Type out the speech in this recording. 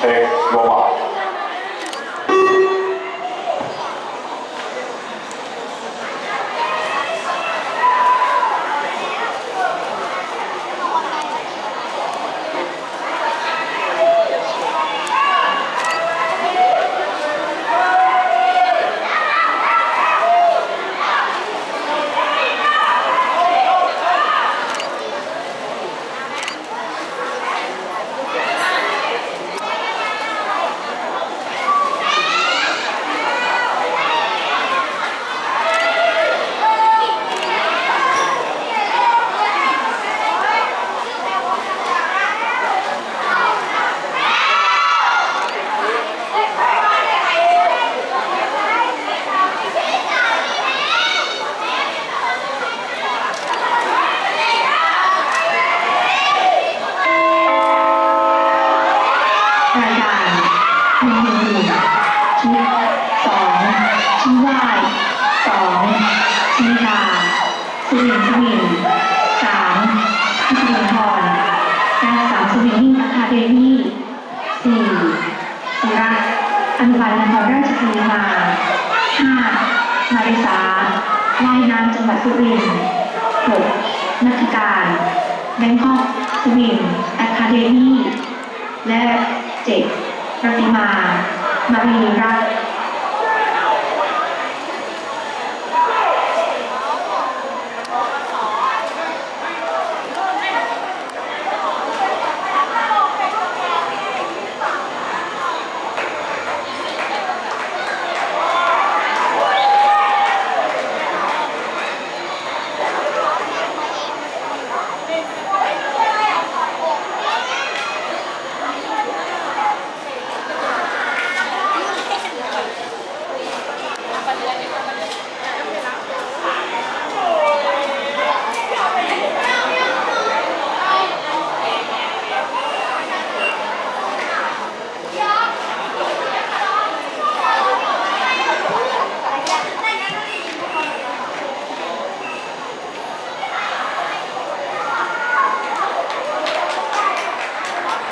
শেখ গোমা วินสามพิพิธพรและสามสวินนิ่งอะคาเดมี่สี่สุรัตอนุบาลนครราชสีมาห้ามาริสาว่ายน้ำจังหวัดสุรินทร์หกนักการแบงคอกสวินอะคาเดมี่และเจ็ดประติมา มารีรัตน์